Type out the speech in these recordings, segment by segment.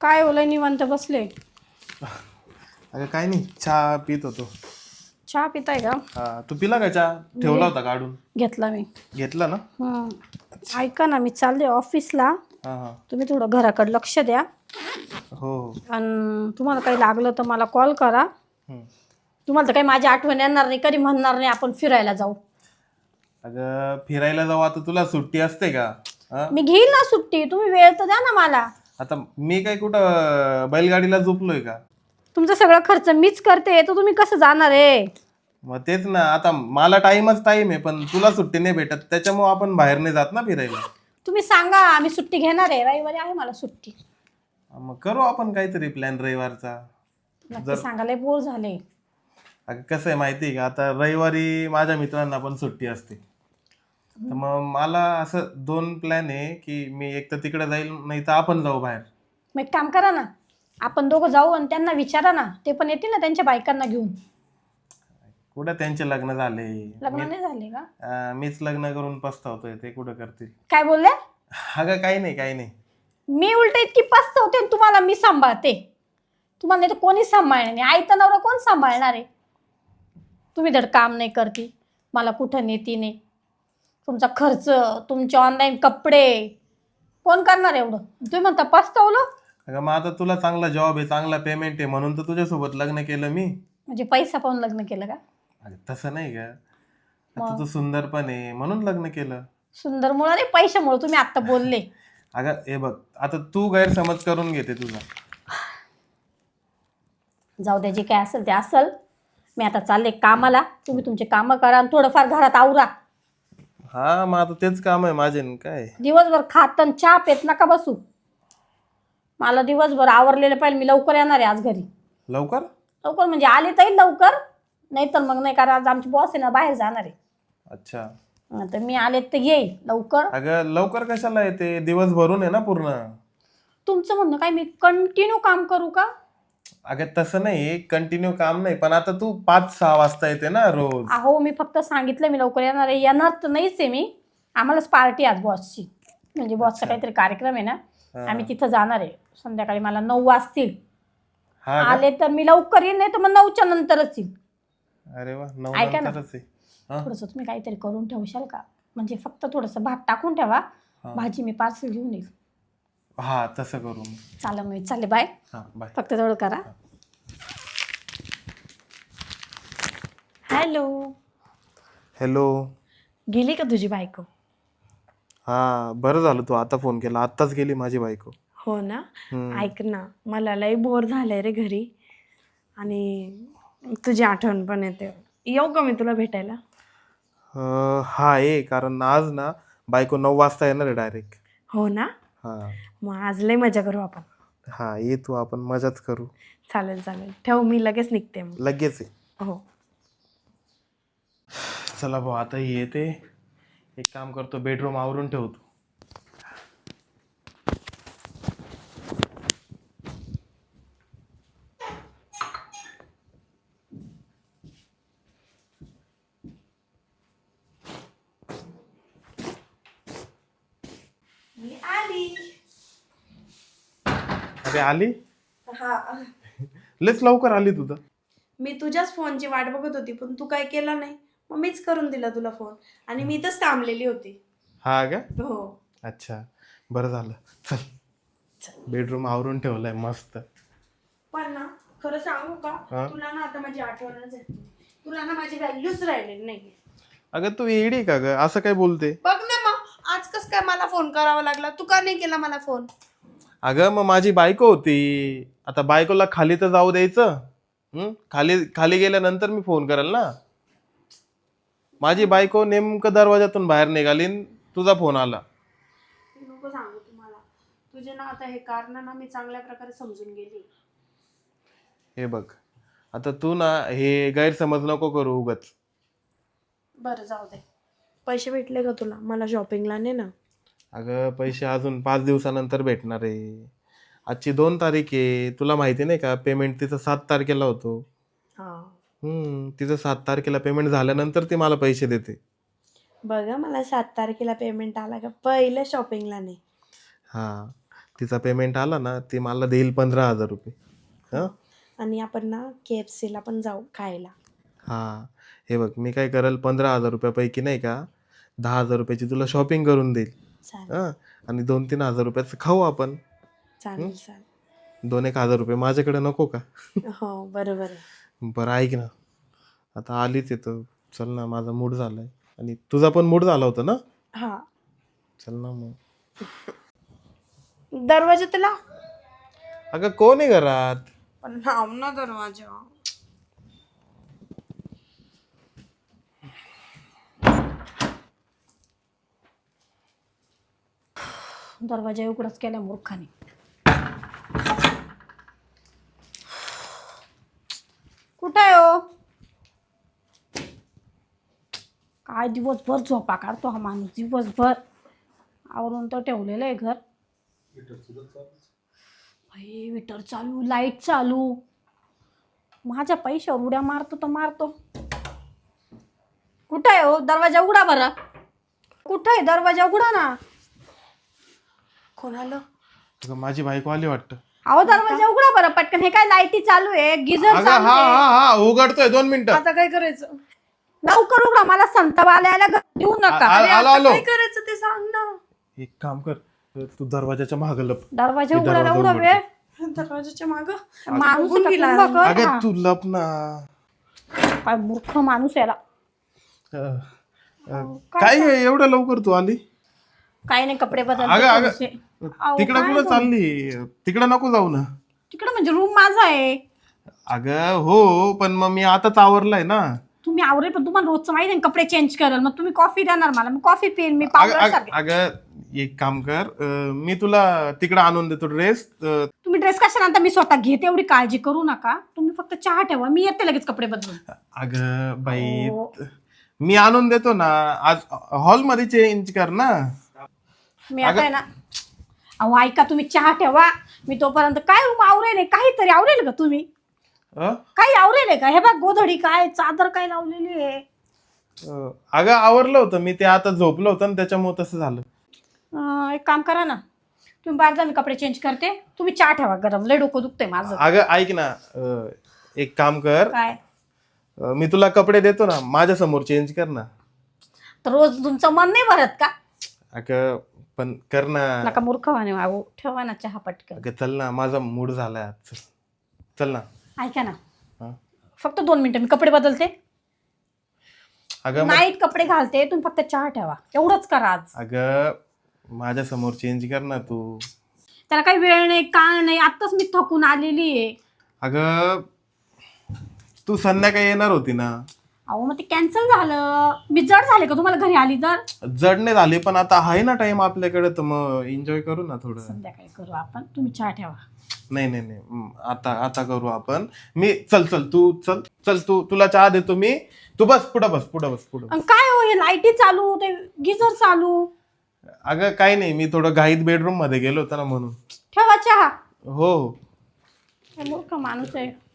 काय ओलय निवांत बसले? अगं काय नाही चहा पित होतो. चहा पिताय का? हा तू पिला का चहा? ठेवला होता काढून घेतला मी. घेतला ना? हं. ऐका ना मी चालले ऑफिसला. हा हा. तुम्ही थोडं घराकडे लक्ष द्या. हो हो. आणि तुम्हाला काही लागलं तर मला कॉल करा. हम्म. तुम्हाला तर काही माझी आठवण येणार नाही कधी म्हणणार नाही आपण फिरायला जाऊ. अगं फिरायला जाऊ आता तुला सुट्टी असते का? हा? मी घेईल ना सुट्टी तुम्ही वेळ तर द्या ना मला. आता मी काय कुठं बैलगाडीला झोपलोय का? तुमचा सगळा खर्च मीच करते तर तुम्ही कसं जाणार आहे? मग तेच ना आता मला टाइमच टाइम आहे पण तुला सुट्टी नाही भेटत त्याच्यामुळे आपण बाहेर नाही जात ना फिरायला. तुम्ही सांगा आम्ही सुट्टी घेणार आहे रविवारी आहे मला सुट्टी. मग करू आपण काहीतरी प्लॅन रविवारचा. नक्की सांगायला बोर झाले. अगं कसं आहे माहिती आहे का आता रविवारी माझ्या मित्रांना पण सुट्टी असते. तर मग मला असं दोन प्लॅन आहे की मी एक तर तिकडे जाईल नाही तर आपण जाऊ बाहेर. मग एक काम करा ना आपण दोघं जाऊ आणि त्यांना विचारा ना ते पण येतील ना त्यांच्या बायकांना घेऊन. कुठं त्यांचे लग्न झाले? लग्न नाही झाले का? अं, मीच लग्न करून पस्तावतोय ते कुठं करतील? काय बोलले? अगं काही नाही काही नाही. मी उलट इतकी पस्तावते आणि तुम्हाला मी सांभाळते. तुम्हाला नाही तर कोणीच सांभाळणार नाही. आई तर नवरा कोण सांभाळणार आहे? तुम्ही धड काम नाही करती मला कुठं नेती नाही. तुमचा खर्च तुमचे ऑनलाईन कपडे. कोण करणार एवढं? तुम्ही म्हणता पस्तावलं? अगं मग आता तुला चांगला जॉब आहे चांगला पेमेंट आहे म्हणून तर तुझ्यासोबत लग्न केलं मी. म्हणजे पैसा पाहून लग्न केलं का? अगं तसं नाही का आता तू सुंदर पण आहे म्हणून लग्न केलं. सुंदर मुळं नाही पैशामुळे. तुम्ही आत्ता बोलले. अगं हे बघ आता तू गैरसमज करून घेते तुझा. जाऊ द्या जे काय असेल ते असेल. मी आता चालले कामाला. तुम्ही तुमचे कामं करा आणि थोडंफार घरात आवरा. हा मग आता तेच काम आहे माझे न काय? दिवसभर खात आणि चहा पेत नका बसू. मला दिवसभर आवरलेलं पाहिजे मी लवकर येणार आहे आज घरी. लवकर? लवकर म्हणजे आले तर येईल लवकर नाही तर मग नाही कारण आज आमची बॉस आहे ना बाहेर जाणार आहे. अच्छा. हं, तर मी आले तर येईल लवकर. अगं लवकर कशाला येते? दिवस भरून आहे ना पूर्ण. तुमचं म्हणणं काय मी कंटिन्यू काम करू का? अगं तसं नाही कंटिन्यू काम नाही. पण आता तू पाच सहा वाजता येते ना रोज. अहो मी फक्त सांगितलं मी लवकर येणार आहे. येणार तर नाहीच आहे मी. आम्हालाच पार्टी आज बॉसची म्हणजे बॉसचा काहीतरी कार्यक्रम आहे ना. आम्ही तिथं जाणार आहे. संध्याकाळी मला नऊ वाजतील. हा का? आले तर मी लवकर येईन नाही तर मग नऊच्या नंतरच येईल अरे वा नऊ ऐका ना. नंतरच आहे. हा? थोडंसं तुम्ही काहीतरी करून ठेवशाल का? म्हणजे फक्त थोडंसं भात टाकून ठेवा. हा. भाजी मी पार्सल घेऊन येईल. हा तसं करू मग चालेल मी चालले बाय. हा बाय. फक्त तेवढं करा. हॅलो. हॅलो. गेली का तुझी बायको? हा बरं झालं तू आता फोन केला. आत्ताच गेली माझी बायको. हो ना? हम्म. ऐक ना मला लई बोर झालंय रे घरी. आणि तुझी आठवण पण येते. येऊ का मी तुला भेटायला? अं, हा आहे कारण आज ना बायको नऊ वाजता येणार आहे डायरेक्ट. हो ना? हा. मग आज लई मजा करू आपण. हा ये तू आपण मजाच करू. चालेल चालेल. ठेव मी लगेच निघते मग. लगेच आहे हो. चला भाऊ आता येते. एक काम करतो बेडरूम आवरून ठेवतो. अरे आली? हा. लयच लवकर आली तुझं. मी तुझ्याच फोनची वाट बघत होती पण तू काय केला नाही. मग मीच करून दिला तुला फोन. आणि मी इथंच थांबलेली होती. हा का? हो. अच्छा. बरं झालं. चल. बेडरूम आवरून ठेवलाय मस्त. पण ना खरं सांगू हा? का तुला ना आता माझी आठवणच येते तुला ना माझी व्हॅल्यूच राहिलेली नाही अगं तू येडी का ग? असं काय बोलते? बघ ना मग. आज कस काय मला फोन करावा लागला? तू का नाही केला मला फोन अगं मग माझी बायको होती. आता बायकोला खाली तर जाऊ द्यायचं. हं? खाली खाली गेल्यानंतर मी फोन करेल ना. माझी बायको नेमकं दरवाजातून बाहेर निघाली न तुझा फोन आला. नको सांगू तुम्हाला. तुझे ना आता हे कारण ना मी चांगल्या प्रकारे समजून गेली. हे बघ आता तू ना हे गैरसमज नको करू उगच. बरं जाऊ दे. पैसे भेटले का तुला? मला शॉपिंगला ने ना अगं पैसे अजून पाच दिवसानंतर भेटणार आहे. आजची दोन तारीख आहे. तुला माहिती नाही का पेमेंट तिचं सात तारखेला होतो. हा. हम्म तिचं सात तारखेला पेमेंट झाल्यानंतर ती मला पैसे देते. बघा मला सात तारखेला पेमेंट आला का पहिल्या शॉपिंगला नाही. हा तिचा पेमेंट आला ना ती मला देईल पंधरा हजार रुपये. हां? आणि आपण ना के एफ सीला पण जाऊ खायला. हां हे बघ मी काय करेल पंधरा हजार रुपयापैकी नाही का दहा हजार रुपयाची तुला शॉपिंग करून देईल. चालेल. हां आणि दोन तीन हजार रुपयाचं खाऊ आपण. चालेल चालेल. दोन एक हजार रुपये माझ्याकडे नको का? हो बरोबर आहे. बरं ऐक ना. आता आलीच येतं चल ना माझा मूड झालाय. आणि तुझा पण मूड झाला होता ना? हा. चल ना मग. दरवाजा तुला? अगं कोण आहे घरात? पण लाव ना दरवाजा. दरवाजा उघडच केल्या मूर्खाने. कुठं आहे हो? काय दिवसभर झोपा काढतो हा माणूस दिवसभर. आवरून तर ठेवलेलं आहे घर. भाई विटर चालू लाइट चालू. माझ्या पैशावर उड्या मारतो तर मारतो. कुठं आहे हो? दरवाजा उघडा बरं. कुठं आहे? दरवाजा उघडा ना. कोण आलं? अगं माझी बायको आली वाटतं. अहो दरवाजा उघडा बरं पटकन. हे काय लाईटी चालू आहे? गिझर अगं चालू हा आहे. हा हा उघडतोय दोन मिनिटं. आता काय करायचं? लवकर उघडा मला संत आल्याला देऊ नका. आ- अरे, आलो आता आलो. काय करायचं ते सांग ना. एक काम कर तू दरवाजाच्या मागं लप. दरवाजा मी उघडायला दरवाजा एवढा वेळ दरवाजाच्या माग? माणूस आहे गेला? अगं. तू लप ना. काय मूर्ख माणूस याला. अं, अं, काय एवढं लवकर तू आली? काय नाही कपडे अगं बदल अगं तिकडं कुठं चालली? तिकडं नको जाऊ ना. तिकडे म्हणजे रूम माझा आहे. अगं हो पण मग मी आताच आवरलाय ना. तुम्ही आवरेल पण तुम्हाला रोजचं माहिती आहे ना, कपडे चेंज कराल मग तुम्ही कॉफी देणार मला. मग कॉफी पिन मी अगं पावडर अगं सारखे. अगं, एक काम कर. अं, मी तुला तिकडं आणून देतो ड्रेस तुम्ही ड्रेस कशाला आणता? मी स्वतः घेते एवढी काळजी करू नका. तुम्ही फक्त चहा ठेवा. मी येते लगेच कपडे बदलून. अगं बाई हो. मी आणून देतो ना. आज हॉलमध्ये चेंज कर ना. मी आता आहे ना अहो ऐका तुम्ही चहा ठेवा. मी तोपर्यंत काय आवरेल काहीतरी आवरेल का तुम्ही? अं? काही आवरेल का? हे बघ गोधडी काय चादर काय लावलेली आहे? अं, अगं आवरलं होतं. मी ते आता झोपलं होतं ना त्याच्यामुळे तसं झालं. अं, एक काम करा ना. तुम्ही बाहेर जा मी कपडे चेंज करते. तुम्ही चहा ठेवा गरम. लय डोकं दुखतंय माझं. अगं ऐक ना. अं, एक काम कर. काय? अं, मी तुला कपडे देतो ना. माझ्यासमोर चेंज कर ना. तर रोज तुमचं मन नाही भरत का? अगं पण कर ना. नका मूर्खवाने वागू ठेवा ना चहा पटकन. अगं चल ना. माझा मूड झालाय आज. चल. ना. ऐका ना. हा. फक्त दोन मिनिटं मी कपडे बदलते. अगं मग- नाईट कपडे घालते तुम्ही फक्त चहा ठेवा. एवढंच करा आज. अगं माझ्यासमोर चेंज कर ना तू. त्याला काही वेळ नाही काळ नाही. आत्ताच मी थकून आलेली आहे. अगं तू संध्याकाळी येणार होती ना? अहो मग ते कॅन्सल झालं. मी जड झाले का? तुम्हाला घरी आली तर? जडणे झाले पण आता आहे ना टाइम आपल्याकडे तर मग एन्जॉय करू ना थोडं. संध्याकाळी करू आपण. तुम्ही चहा ठेवा. नाही नाही नाही. हम्म, आता आता करू आपण. मी चल चल तू चल चल तू तुला चहा देतो मी. तू बस पुढं बस पुढं बस पुढं काय हो हे लाईटी चालू ते गिझर चालू? अगं काही नाही. मी थोडं घाईत बेडरूममध्ये गेलो होतो ना म्हणून. ठेवा चहा. हो हो. हे मूर्ख माणूस आहे.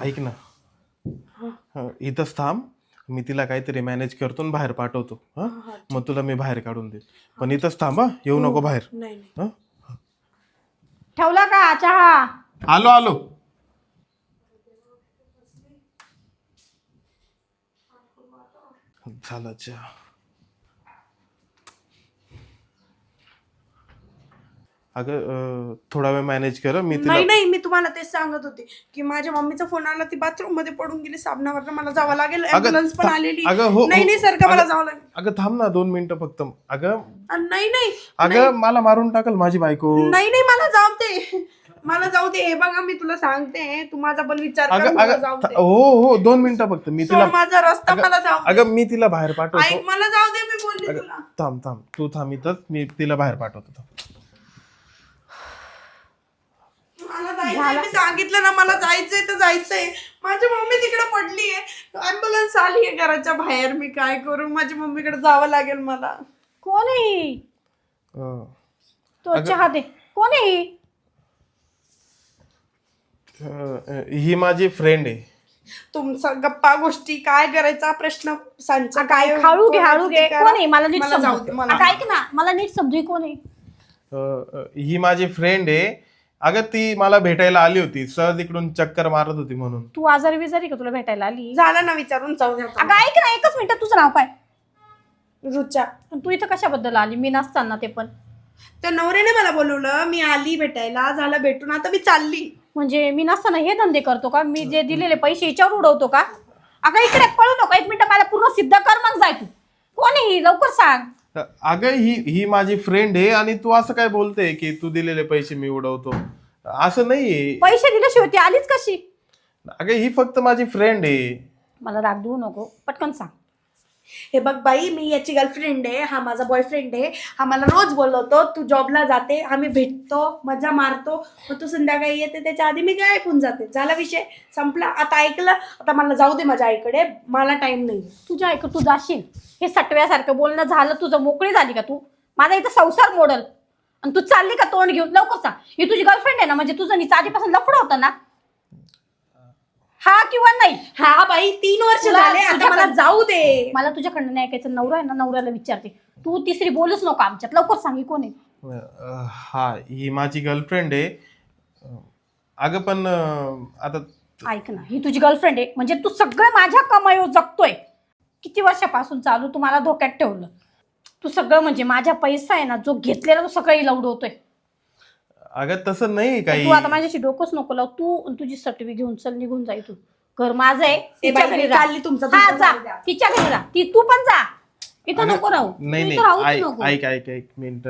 ऐक ना. हं, इथंच थांब. मी तिला काहीतरी मॅनेज करतो आणि बाहेर पाठवतो. हं? मग तुला मी बाहेर काढून देईल. पण इथंच थांब हं? येऊ नको बाहेर. नाही नाही. हं? ठेवला का चहा? आलो आलो. झाला चहा. अगं थोडा वेळ मॅनेज कर. मी तिला नाही नाही मी तुम्हाला तेच सांगत होते की माझ्या मम्मीचा फोन आला ती बाथरूममध्ये पडून गेली साबणावर मला जावं लागेल ऍम्ब्युलन्स पण था- आलेली. अगं, हो- नाही हो. नाही सर का मला अगं- जावं लागेल. अगं थांब ना दोन मिनिटं फक्त. अगं अं, नाही नाही अगं मला मारून टाकल माझी बायको. नाही नाही मला जाऊ दे. मला जाऊ दे. हे बघा मी तुला सांगते. तू माझा पण विचार कर अगं मला अगं जाऊ दे. हो हो दोन मिनिटं फक्त. मी सोड तिला माझा रस्ता अगं- मला जाऊ दे. अगं मी तिला बाहेर पाठवतो. ऐक मला जाऊ दे मी बोलली तुला. थांब थांब. तू थांब इथंच मी तिला बाहेर पाठवतो. थांब. मला मी सांगितलं ना मला जायचंय तर जायचंय. माझी मम्मी तिकडे पडली आहे ऍम्ब्युलन्स आली आहे घराच्या बाहेर. मी काय करू? माझ्या मम्मीकडे जावं लागेल मला. कोण आहे ही? अं, तो चहा दे. कोण आहे ही? अं, ही माझी फ्रेंड आहे. तुमचं गप्पा गोष्टी काय करायचा? प्रश्न सांचा काय खाळू घे हाळू घे. कोण आहे? मला नीट मला जाऊ समजू दे, मला- अगं ऐक ना. मला नीट समजू कोण आहे. अं, अं, ही माझी फ्रेंड आहे. अगं ती मला भेटायला आली होती. सहज इकडून चक्कर मारत होती म्हणून. तू आजारी बिजारी का तुला भेटायला आली? झालं ना विचारून जाऊ द्या अगं ऐक ना एकच मिनिट तुझं नाव काय? रुचा. पण तू इथं कशाबद्दल आली? मी नसताना ते पण. त्या नवऱ्याने मला बोलवलं मी आली भेटायला झालं भेटून आता मी चालली. म्हणजे मी नसताना हे धंदे करतो का? मी जे दिलेले पैसे याच्यावर उडवतो का? अगं इकडे पळू नको. एक मिनिट मला पूर्ण सिद्ध कर मग जाय तू. कोण आहे ही लवकर सांग. अगं ही ही माझी फ्रेंड आहे आणि तू असं काय बोलते की तू दिलेले पैसे मी उडवतो? असं नाहीये. पैसे दिल्याशिवाय ती आलीच कशी? अगं ही फक्त माझी फ्रेंड आहे. मला राग देऊ नको. पटकन सांग. हे बघ बाई मी याची गर्लफ्रेंड आहे हा माझा बॉयफ्रेंड आहे हा मला रोज बोलवतो तू जॉबला जाते आम्ही भेटतो मजा मारतो मग तू संध्याकाळी येते त्याच्या आधी मी गायब होऊन जाते. झाला विषय? संपला? आता ऐकलं? आता मला जाऊ दे माझ्या आईकडे मला टाइम नाही. तुझ्या ऐक तू जाशील. हे सटव्यासारखं बोलणं झालं तुझं मोकळी झाली का तू? माझा इथं संसार मोडल. आणि तू चालली का तोंड घेऊन? लवकर सांग. ही तुझी गर्लफ्रेंड आहे ना म्हणजे तुझं नीचं आधीपासून लफडं होतं ना? हा किंवा नाही? हा बाई तीन वर्ष तुला झाले आता तुझ्या- मला जाऊ दे. मला तुझ्याकडनं नाही ऐकायचं. नवरा आहे ना नवऱ्याला विचारते. तू तिसरी बोलूच नको आमच्यात. लवकर सांग ही कोण आहे? अं, हा ही माझी गर्लफ्रेंड आहे. अं, अगं पण अं, आता ऐक ना ही तुझी गर्लफ्रेंड आहे. म्हणजे तू सगळं माझ्या कमाईवर जगतोय. किती वर्षापासून चालू तू मला धोक्यात ठेवलं? तू सगळं म्हणजे माझ्या पैसा आहे ना जो घेतलेला तो सगळं हिला उडवतोय. अगं तसं नाही काही. तू आता माझ्याशी डोकंच नको लाव. तू तुझी सटवी घेऊन चल निघून जाय तू घर माझं आहे ए तिच्या बाई, घरी मी राहा. चालली तुमचं हा तुमचं जा. जाऊ द्या. तिच्या घरी राहा. ती तू पण जा. इथं अगं, नको राहू. नाही तू नाही. इथं राहूच ऐक नको. ऐक ऐक एक मिनिट.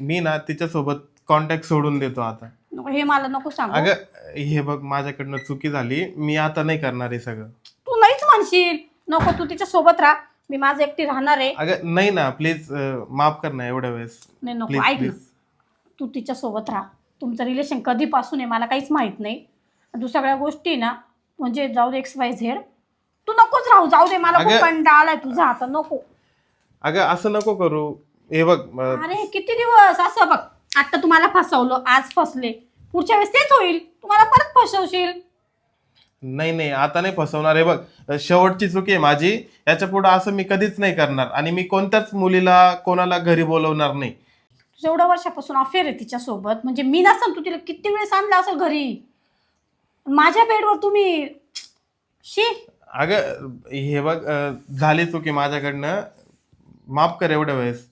मी ना तिच्यासोबत कॉन्टॅक्ट सोडून देतो आता. नको, हे मला नको सांगू. अगं हे बघ माझ्याकडनं चुकी झाली. मी आता नाही करणार हे सगळं. तू नाहीच म्हणशील. नको तू तिच्या सोबत राहा. मी माझं एकटी राहणार आहे. अगं नाही ना प्लीज माफ कर ना एवढ्या वेळेस. नाही नको ऐक ना. तू तिच्या सोबत राहा. तुमचं रिलेशन कधीपासून आहे मला काहीच माहीत नाही. सगळ्या गोष्टी ना म्हणजे जाऊ दे एक्स वाय झेड तू नकोच राहू जाऊ दे मला खूप अगं- कंटाळा आलाय तुझा आता नको. अगं असं नको करू. हे बघ अरे किती दिवस? असं बघ आता तुम्हाला फसवलं आज फसले. पुढच्या वेळेस तेच होईल. तुम्हाला परत फसवशील. नाही नाही आता नाही फसवणार. हे बघ शेवटची चुकी आहे माझी. याच्यापुढे असं मी कधीच नाही करणार. आणि मी कोणत्याच मुलीला कोणाला घरी बोलवणार नाही. एवढ्या वर्षापासून अफेअर आहे तिच्यासोबत. म्हणजे मी नसताना तू तिला किती वेळेस आणलं असेल घरी? माझ्या बेडवर तुम्ही शी. अगं हे बघ अं, झाली चुकी माझ्याकडनं. माफ कर एवढ्या वेळेस.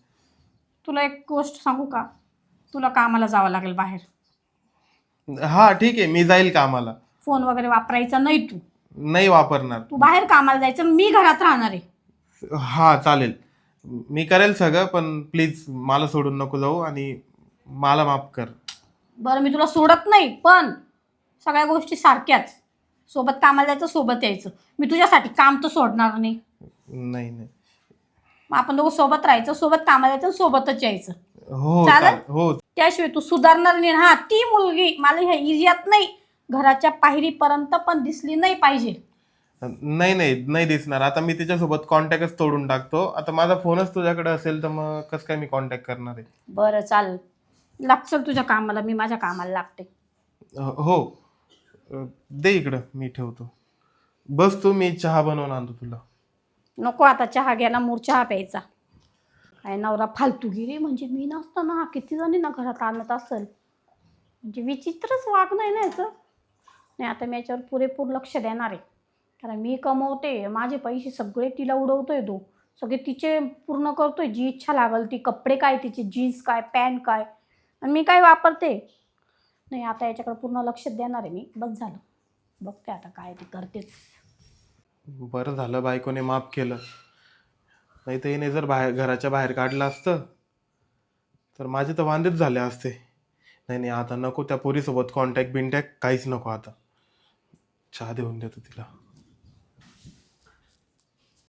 तुला एक गोष्ट सांगू का? तुला कामाला जावं लागेल बाहेर. हा ठीक आहे मी जाईल कामाला. फोन वगैरे वापरायचा नाही तू. नाही वापरणार. तू बाहेर कामाला जायचं मी घरात राहणार आहे. हा चालेल. मी करेल सगळं पण प्लीज मला सोडून नको जाऊ आणि मला माफ कर. बरं मी तुला सोडत नाही पण सगळ्या गोष्टी सारख्याच. सोबत कामाला जायचं सोबत यायचं. मी तुझ्यासाठी काम तर सोडणार नाही. नाही नाही. मग आपण दोघं सोबत राहायचं सोबत कामाला जायचं सोबतच यायचं. हो चालेल? चालेल. हो. त्याशिवाय तू सुधारणार नाही. हा ती मुलगी मला ह्या एरियात नाही घराच्या पायरीपर्यंत पण दिसली नाही पाहिजे. नाही नाही नाही दिसणार. आता मी तिच्यासोबत कॉन्टॅक्टच तोडून टाकतो. आता माझा फोनच तुझ्याकडे असेल तर मग कसं काय मी कॉन्टॅक्ट करणार आहे? बरं चाल. लागचं तुझ्या कामाला. मी माझ्या कामाला लागते. हो. अं, दे इकडं. मी ठेवतो. बस तू मी चहा बनवून आणतो तुला. नको आता चहा घ्यायला मूर चहा प्यायचा. काय नवरा फालतूगिरी म्हणजे मी नसताना हा किती जणी ना घरात आणत असेल? म्हणजे विचित्रच वागणं आहे ना याचं. नाही आता मी याच्यावर पुरेपूर लक्ष देणार आहे. कारण मी कमवते माझे पैसे सगळे तिला उडवतोय तो. सगळे तिचे पूर्ण करतोय जी इच्छा लागल ती. कपडे काय तिचे जीन्स काय पॅन्ट काय. आणि मी काय वापरते? नाही आता याच्याकडे पूर्ण लक्ष देणार आहे मी. बस झालं. बघते आता काय ते करतेच बरं झालं बायकोने माफ केलं. नाही तर हिने जर बाहेर घराच्या बाहेर काढलं असतं तर माझे तर वांदेच झाले असते. नाही नाही आता नको त्या पोरीसोबत कॉन्टॅक्ट बिनटॅक्ट काहीच नको आता. चहा देऊन देतो तिला.